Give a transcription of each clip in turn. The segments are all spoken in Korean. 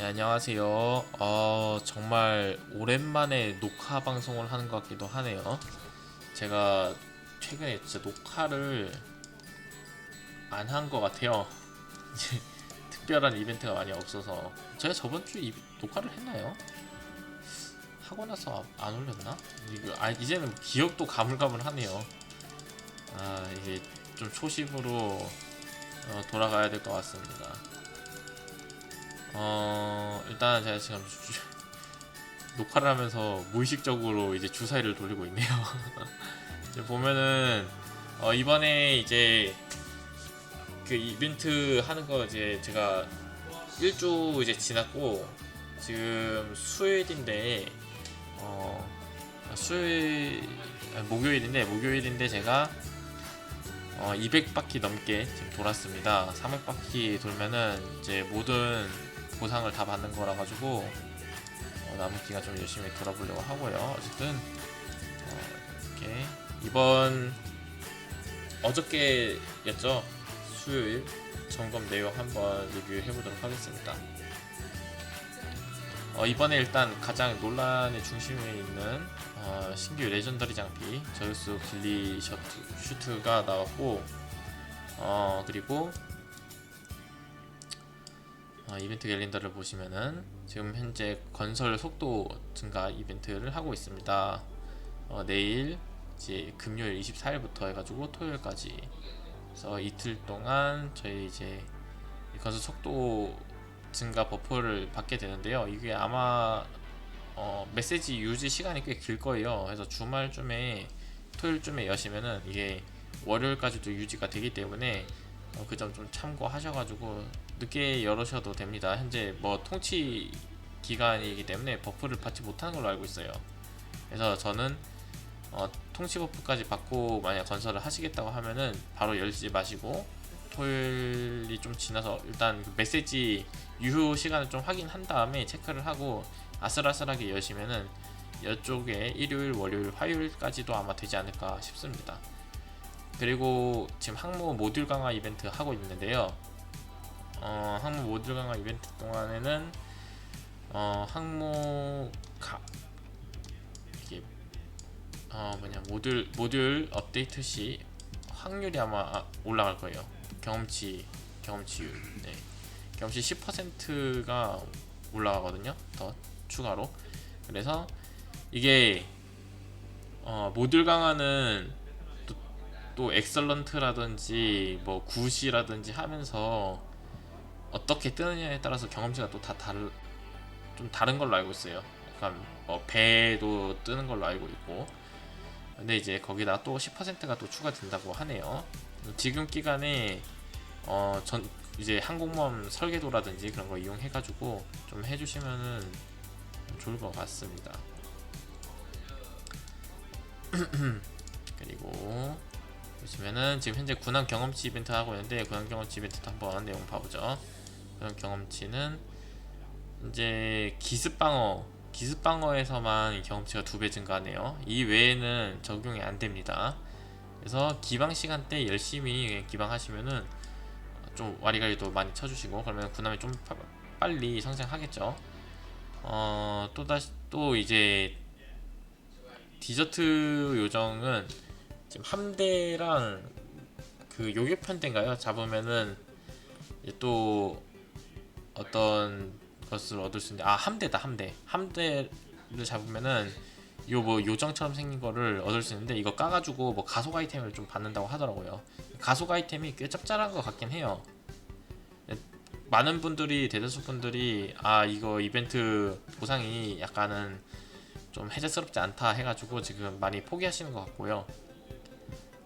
네, 안녕하세요. 어, 정말 오랜만에 녹화 방송을 하는 것 같기도 하네요. 제가 최근에 진짜 녹화를 안 한 것 같아요. 이제 특별한 이벤트가 많이 없어서 제가 저번 주 이, 녹화를 했나요? 하고 나서 안 올렸나? 이거 아 이제는 기억도 가물가물하네요. 아 이게 좀 초심으로 어, 돌아가야 될 것 같습니다. 어 일단 제가 지금 주- 녹화를 하면서 무의식적으로 이제 주사위를 돌리고 있네요. 이제 보면은 어 이번에 이제 그 이벤트 하는 거 이제 제가 일주 이제 지났고 지금 수요일인데 어 수요일 아니, 목요일인데 목요일인데 제가 어 200바퀴 넘게 지금 돌았습니다. 300바퀴 돌면은 이제 모든 보상을 다 받는 거라 가지고 어, 남은 기간 좀 열심히 돌아보려고 하고요. 어쨌든 어, 이렇게 이번 어저께였죠 수요일 점검 내용 한번 리뷰해 보도록 하겠습니다. 어, 이번에 일단 가장 논란의 중심에 있는 어, 신규 레전더리 장비 저격수 길리 셔트, 슈트가 나왔고 어, 그리고 어, 이벤트 캘린더를 보시면은 지금 현재 건설 속도 증가 이벤트를 하고 있습니다. 어, 내일 이제 금요일 24일부터 해가지고 토요일까지 그래서 이틀 동안 저희 이제 이 건설 속도 증가 버프를 받게 되는데요. 이게 아마 어, 메시지 유지 시간이 꽤 길 거예요. 그래서 주말쯤에 토요일쯤에 여시면은 이게 월요일까지도 유지가 되기 때문에 어, 그점 좀 참고하셔가지고 늦게 열으셔도 됩니다. 현재 뭐 통치 기간이기 때문에 버프를 받지 못하는 걸로 알고 있어요. 그래서 저는 어, 통치 버프까지 받고 만약 건설을 하시겠다고 하면은 바로 열지 마시고 토요일이 좀 지나서 일단 그 메시지 유효 시간을 좀 확인한 다음에 체크를 하고 아슬아슬하게 여시면은 이쪽에 일요일, 월요일, 화요일까지도 아마 되지 않을까 싶습니다. 그리고 지금 항모 모듈 강화 이벤트 하고 있는데요. 어, 항모 모듈 강화 이벤트 동안에는 어, 항모 가 이게 어 뭐냐 모듈 모듈 업데이트 시 확률이 아마 아, 올라갈 거예요. 경험치 경험치율. 네. 경험치 10%가 올라가거든요. 더 추가로. 그래서 이게 어, 모듈 강화는 또, 또 엑설런트라든지 뭐 굿이라든지 하면서 어떻게 뜨느냐에 따라서 경험치가 또 다 다르 좀 다른 걸로 알고 있어요. 약간 뭐 배도 뜨는 걸로 알고 있고. 근데 이제 거기다 또 10%가 또 추가된다고 하네요. 지금 기간에 어 전 이제 항공모함 설계도라든지 그런 거 이용해가지고 좀 해주시면은 좋을 것 같습니다. 그리고 보시면은 지금 현재 군함 경험치 이벤트 하고 있는데 군함 경험치 이벤트도 한번 내용 봐보죠. 군함 경험치는 이제 기습방어 기습방어에서만 경험치가 두 배 증가하네요. 이 외에는 적용이 안 됩니다. 그래서 기방 시간대 열심히 기방하시면은 좀 와리가리도 많이 쳐주시고 그러면 군함이 좀 파- 빨리 성장하겠죠. 어, 또 다시 또 이제 디저트 요정은 지금 함대랑 그 요격 편대인가요? 잡으면은 또 어떤 것을 얻을 수 있는데 아 함대다 함대 함대를 잡으면은 요 뭐 요정처럼 생긴 거를 얻을 수 있는데 이거 까가지고 뭐 가속 아이템을 좀 받는다고 하더라고요. 가속 아이템이 꽤 짭짤한 것 같긴 해요. 네, 많은 분들이 대다수 분들이 아 이거 이벤트 보상이 약간은 좀 해제스럽지 않다 해가지고 지금 많이 포기하시는 것 같고요.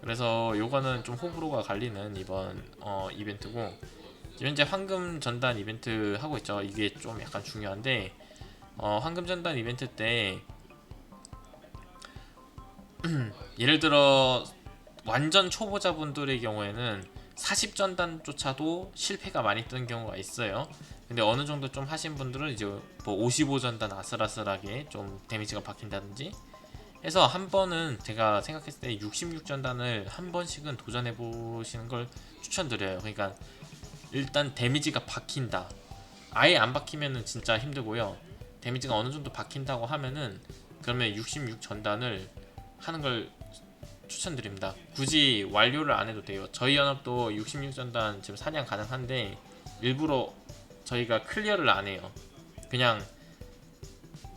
그래서 요거는 좀 호불호가 갈리는 이번 어, 이벤트고 현재 황금 전단 이벤트 하고 있죠. 이게 좀 약간 중요한데 어, 황금 전단 이벤트 때 예를 들어 완전 초보자분들의 경우에는 40전단조차도 실패가 많이 뜨는 경우가 있어요. 근데 어느 정도 좀 하신 분들은 이제 뭐 55전단 아슬아슬하게 좀 데미지가 박힌다든지 해서 한 번은 제가 생각했을 때 66전단을 한 번씩은 도전해 보시는 걸 추천드려요. 그러니까 일단 데미지가 박힌다. 아예 안 박히면은 진짜 힘들고요. 데미지가 어느 정도 박힌다고 하면은 그러면 66 전단을 하는 걸 추천드립니다. 굳이 완료를 안 해도 돼요. 저희 연합도 66 전단 지금 사냥 가능한데 일부러 저희가 클리어를 안 해요. 그냥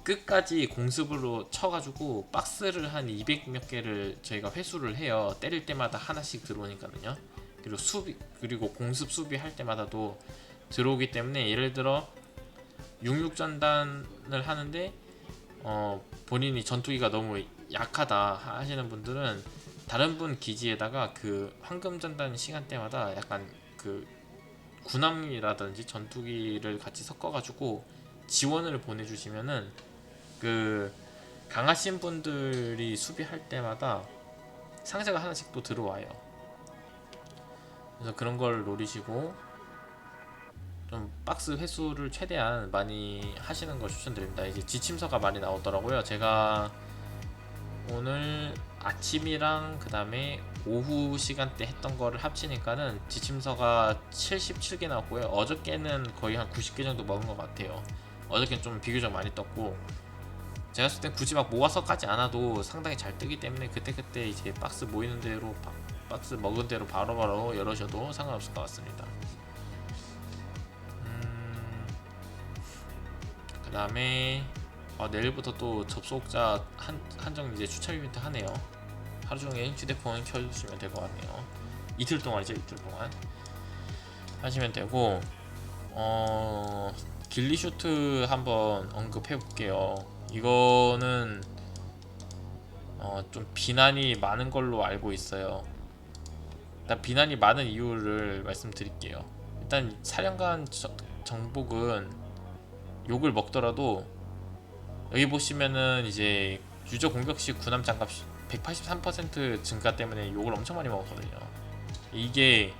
끝까지 공습으로 쳐가지고 박스를 한 200 몇 개를 저희가 회수를 해요. 때릴 때마다 하나씩 들어오니까는요. 그리고 수비 그리고 공습 수비 할 때마다도 들어오기 때문에 예를 들어 66 전단을 하는데 어 본인이 전투기가 너무 약하다 하시는 분들은 다른 분 기지에다가 그 황금 전단 시간대마다 약간 그 군함이라든지 전투기를 같이 섞어가지고 지원을 보내주시면은 그 강하신 분들이 수비할 때마다 상자가 하나씩 또 들어와요. 그래서 그런 걸 노리시고 좀 박스 횟수를 최대한 많이 하시는 걸 추천드립니다. 이제 지침서가 많이 나오더라고요. 제가 오늘 아침이랑 그 다음에 오후 시간대 했던 거를 합치니까는 지침서가 77개 나왔고요. 어저께는 거의 한 90개 정도 먹은 것 같아요. 어저께는 좀 비교적 많이 떴고 제가 봤을 땐 굳이 막 모아서 까지 않아도 상당히 잘 뜨기 때문에 그때그때 이제 박스 모이는 대로 바- 박스 먹은 대로 바로바로 열으셔도 상관없을 것 같습니다. 음, 그 다음에 어, 내일부터 또 접속자 한, 한정 이제 추첨 이벤트 하네요. 하루 종일 휴대폰 켜주시면 될 것 같네요. 이틀 동안이죠, 이틀 동안 하시면 되고 어 길리 슈트 한번 언급해 볼게요. 이거는 어, 좀 비난이 많은 걸로 알고 있어요. 일단 비난이 많은 이유를 말씀드릴게요. 일단 사령관 저- 정복은 욕을 먹더라도 여기 보시면은 이제 유저 공격 시 군함 장갑 183% 증가 때문에 욕을 엄청 많이 먹었거든요. 이게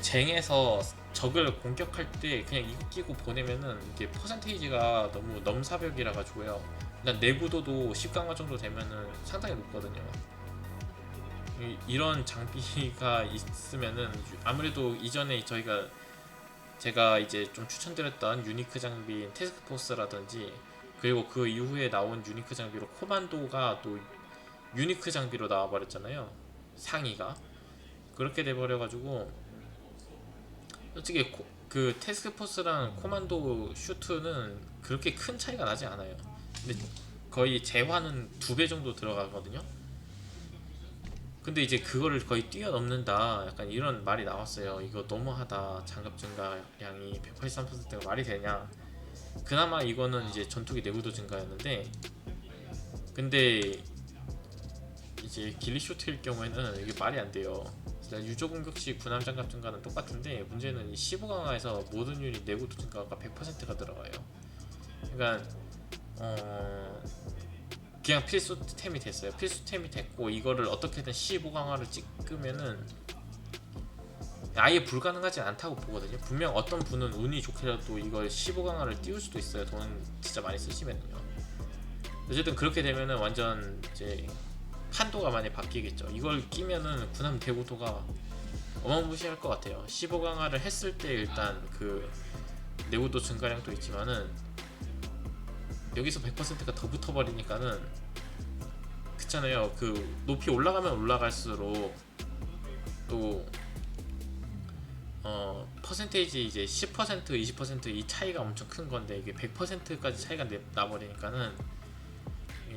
쟁에서 적을 공격할 때 그냥 이거 끼고 보내면은 이게 퍼센테이지가 너무 넘사벽이라 가지고요. 일단 내구도도 10강화 정도 되면은 상당히 높거든요. 이- 이런 장비가 있으면은 아무래도 이전에 저희가 제가 이제 좀 추천드렸던 유니크 장비인 테스크포스라든지 그리고 그 이후에 나온 유니크 장비로 코만도가 또 유니크 장비로 나와버렸잖아요. 상위가. 그렇게 돼버려가지고 솔직히 코- 그 테스크포스랑 코만도 슈트는 그렇게 큰 차이가 나지 않아요. 근데 거의 재화는 두 배 정도 들어가거든요 근데 이제 그거를 거의 뛰어넘는다. 약간 이런 말이 나왔어요. 이거 너무하다. 장갑 증가량이 183%가 말이 되냐. 그나마 이거는 이제 전투기 내구도 증가였는데 근데 이제 길리쇼트일 경우에는 이게 말이 안 돼요. 유저 공격 시 군함 장갑 증가는 똑같은데 문제는 이 15강화에서 모든 유닛 내구도 증가가 100%가 들어가요. 그러니까 어 그냥 필수템이 됐어요. 필수템이 됐고 이거를 어떻게든 15강화를 찍으면은 아예 불가능하진 않다고 보거든요. 분명 어떤 분은 운이 좋게라도 이걸 15강화를 띄울 수도 있어요. 돈 진짜 많이 쓰시면요. 어쨌든 그렇게 되면은 완전 이제 판도가 많이 바뀌겠죠. 이걸 끼면은 군함 대구도가 어마무시할 것 같아요. 15강화를 했을 때 일단 그 내구도 증가량도 있지만은 여기서 100%가 더 붙어버리니까는 그렇잖아요. 그 높이 올라가면 올라갈수록 또 어, 퍼센테이지 이제 10% 20%이 차이가 엄청 큰 건데 이게 100%까지 차이가 내- 나버리니까는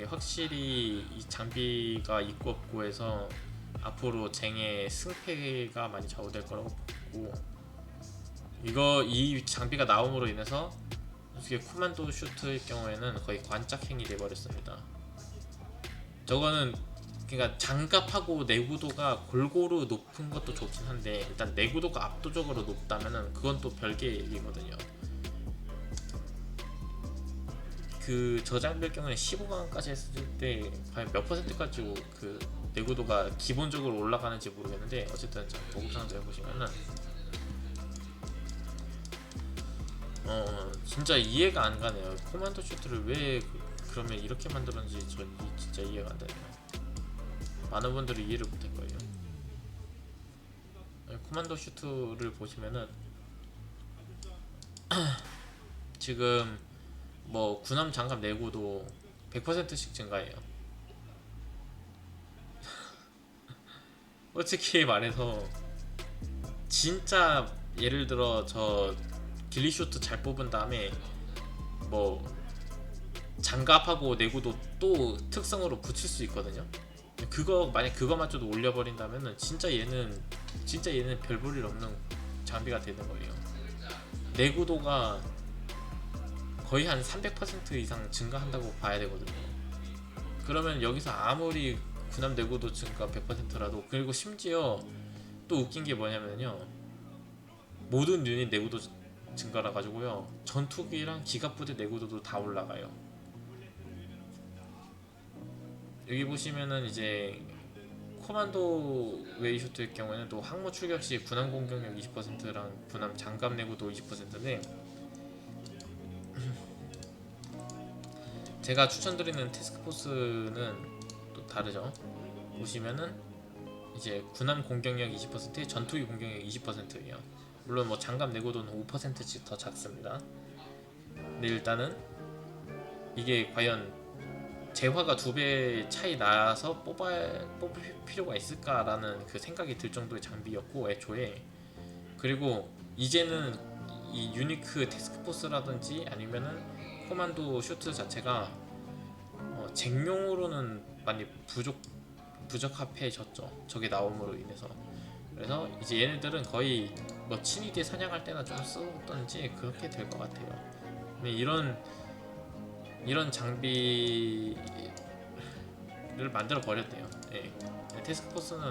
확실히 이 장비가 있고 없고 해서 앞으로 쟁의 승패가 많이 좌우될 거라고 보고 이거 이 장비가 나옴으로 인해서 솔직히 코만도 슈트일 경우에는 거의 관짝행이 돼버렸습니다. 저거는 그러니까 장갑하고 내구도가 골고루 높은 것도 좋긴 한데 일단 내구도가 압도적으로 높다면은 그건 또 별개의 얘기거든요. 그 저장비일 경우에 15강까지 했을 때 과연 몇 퍼센트까지 그 내구도가 기본적으로 올라가는지 모르겠는데 어쨌든 자 보급 상자 해보시면은 어 진짜 이해가 안 가네요. 코만도 슈트를 왜 그, 그러면 이렇게 만들었는지 전 이- 진짜 이해가 안 되네요. 많은 분들이 이해를 못할 거예요. 네, 코만도 슈트를 보시면은 지금 뭐 군함 장갑 내고도 100%씩 증가해요. 솔직히 말해서 진짜 예를 들어 저 길리쇼트 잘 뽑은 다음에 뭐 장갑하고 내구도 또 특성으로 붙일 수 있거든요. 그거 만약 그거마저도 올려버린다면은 진짜 얘는 진짜 얘는 별볼일 없는 장비가 되는 거예요. 내구도가 거의 한 300% 이상 증가한다고 봐야 되거든요. 그러면 여기서 아무리 군함 내구도 증가 100%라도 그리고 심지어 또 웃긴 게 뭐냐면요. 모든 유닛 내구도 증가라 가지고요. 전투기랑 기갑부대 내구도도 다 올라가요. 여기 보시면은 이제 코만도 웨이쇼트의 경우에는 또 항모 출격 시 군함 공격력 20%랑 군함 장갑 내구도 20%인데 제가 추천드리는 태스크포스는 또 다르죠. 보시면은 이제 군함 공격력 20%에 전투기 공격력 20%예요. 물론 뭐 장갑 내구도는 5%씩 더 작습니다. 근데 일단은 이게 과연 재화가 두 배 차이 나서 뽑아 뽑을 필요가 있을까라는 그 생각이 들 정도의 장비였고 애초에 그리고 이제는 이 유니크 태스크포스라든지 아니면은 코만도 슈트 자체가 어, 쟁용으로는 많이 부족 부적합해졌죠. 저게 나옴으로 인해서 그래서 이제 얘네들은 거의 뭐 친위대 사냥할 때나 좀 쓰던지 그렇게 될 것 같아요. 근데 이런 이런 장비를 만들어 버렸대요. 예. 테스크포스는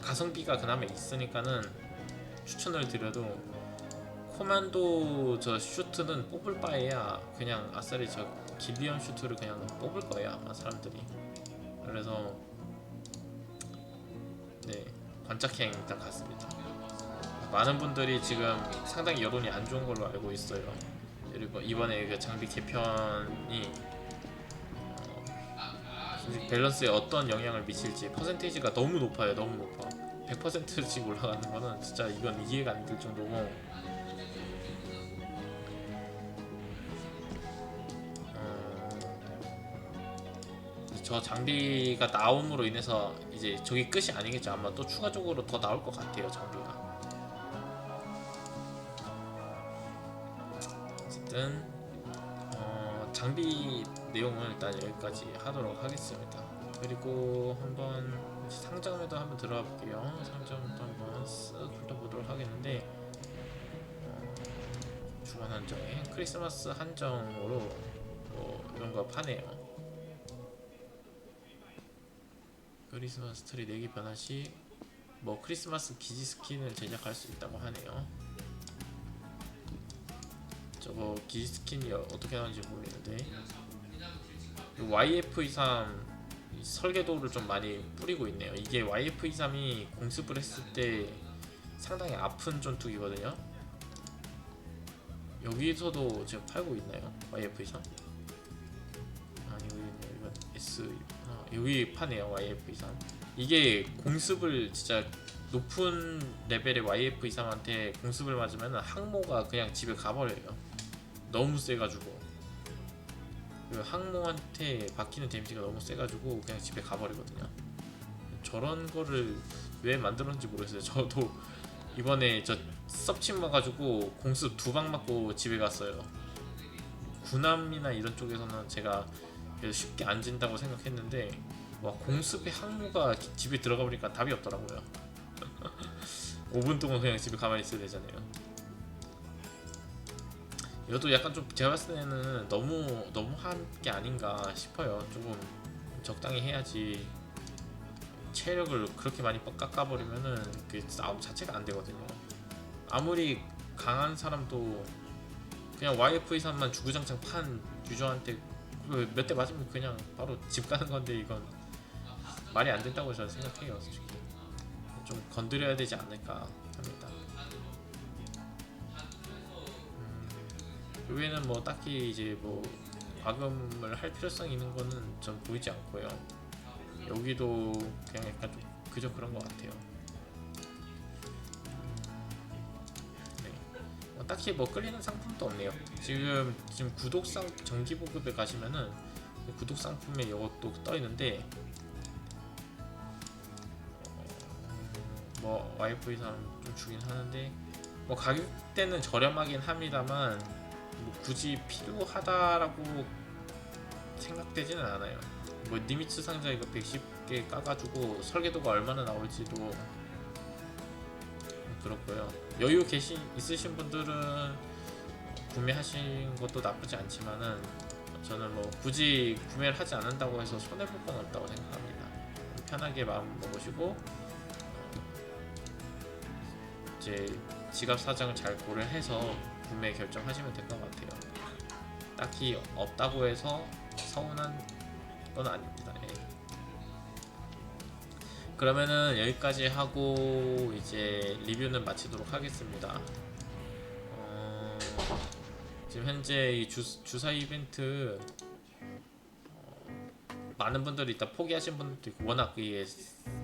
가성비가 그나마 있으니까는 추천을 드려도 코만도 저 슈트는 뽑을 바에야 그냥 아싸리 저 길리언 슈트를 그냥 뽑을 거예요 아마 사람들이. 그래서 네 관짝행 일단 갔습니다. 많은 분들이 지금 상당히 여론이 안 좋은 걸로 알고 있어요. 그리고 이번에 그 장비 개편이 어, 밸런스에 어떤 영향을 미칠지 퍼센테이지가 너무 높아요. 너무 높아. 100%씩 올라가는 거는 진짜 이건 이해가 안 될 정도고 어, 저 장비가 나옴으로 인해서 이제 저게 끝이 아니겠죠. 아마 또 추가적으로 더 나올 것 같아요. 장비가. 어쨌든 어, 장비 내용은 일단 여기까지 하도록 하겠습니다. 그리고 한번 상점에도 한번 들어가 볼게요. 상점도 한번 쓱 훑어보도록 하겠는데 어, 주간 한정에 크리스마스 한정으로 뭐 이런 거 파네요. 크리스마스 트리 내기 변화 시뭐 크리스마스 기지 스킨을 제작할 수 있다고 하네요. 저거 기지 스킨이 어- 어떻게 나오는지 모르겠는데 YF23 설계도를 좀 많이 뿌리고 있네요. 이게 YF23이 공습을 했을 때 상당히 아픈 전투기거든요. 여기서도 지금 팔고 있나요? YF23? 아 여기 있네요. 이건 S 아, 여기 파네요. YF23. 이게 공습을 진짜 높은 레벨의 YF23한테 공습을 맞으면 항모가 그냥 집에 가버려요. 너무 세가지고 그 항모한테 박히는 데미지가 너무 세가지고 그냥 집에 가버리거든요. 저런 거를 왜 만들었는지 모르겠어요. 저도 이번에 저 섭침 맞가지고 공습 두 방 맞고 집에 갔어요. 군함이나 이런 쪽에서는 제가 쉽게 안 진다고 생각했는데 와 공습의 항모가 기- 집에 들어가 보니까 답이 없더라고요. 5분 동안 그냥 집에 가만히 있어야 되잖아요. 이것도 약간 좀 제가 봤을 때는 너무 너무 한 게 아닌가 싶어요. 조금 적당히 해야지 체력을 그렇게 많이 뻑 깎아버리면은 그 싸움 자체가 안 되거든요. 아무리 강한 사람도 그냥 YF23만 주구장창 판 유저한테 몇 대 맞으면 그냥 바로 집 가는 건데 이건 말이 안 된다고 저는 생각해요. 솔직히 좀 건드려야 되지 않을까 외에는 뭐 딱히 이제 뭐 과금을 할 필요성이 있는 거는 전 보이지 않고요. 여기도 그냥 약간 좀 그저 그런 것 같아요. 네. 뭐 딱히 뭐 끌리는 상품도 없네요. 지금 지금 구독상 정기 보급에 가시면은 구독 상품에 이것도 떠 있는데 어, 뭐 와이프 이상 좀 주긴 하는데 뭐 가격대는 저렴하긴 합니다만 뭐 굳이 필요하다라고 생각되지는 않아요. 뭐 니미츠 상자 이거 110개 까가지고 설계도가 얼마나 나올지도 그렇고요. 여유 계신 있으신 분들은 구매하신 것도 나쁘지 않지만은 저는 뭐 굳이 구매를 하지 않는다고 해서 손해 볼 건 없다고 생각합니다. 편하게 마음 먹으시고 어, 이제 지갑 사정을 잘 고려해서 구매 결정하시면 될 것 같아요. 딱히 없다고 해서 서운한 건 아닙니다. 예. 그러면은 여기까지 하고 이제 리뷰는 마치도록 하겠습니다. 어, 지금 현재 이 주, 주사 이벤트 어, 많은 분들이 일단 포기하신 분들도 있고 워낙 이게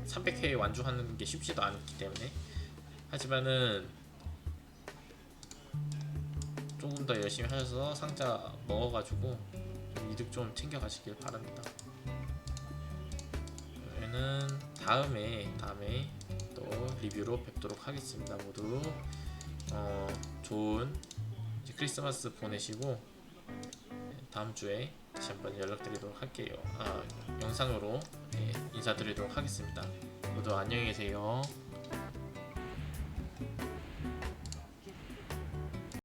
300회 완주하는 게 쉽지도 않기 때문에 하지만은 조금 더 열심히 하셔서 상자 먹어가지고 좀 이득 좀 챙겨가시길 바랍니다. 그러면은 다음에 다음에 또 리뷰로 뵙도록 하겠습니다. 모두 어, 좋은 크리스마스 보내시고 네, 다음 주에 다시 한번 연락드리도록 할게요. 아, 영상으로 예, 인사드리도록 하겠습니다. 모두 안녕히 계세요.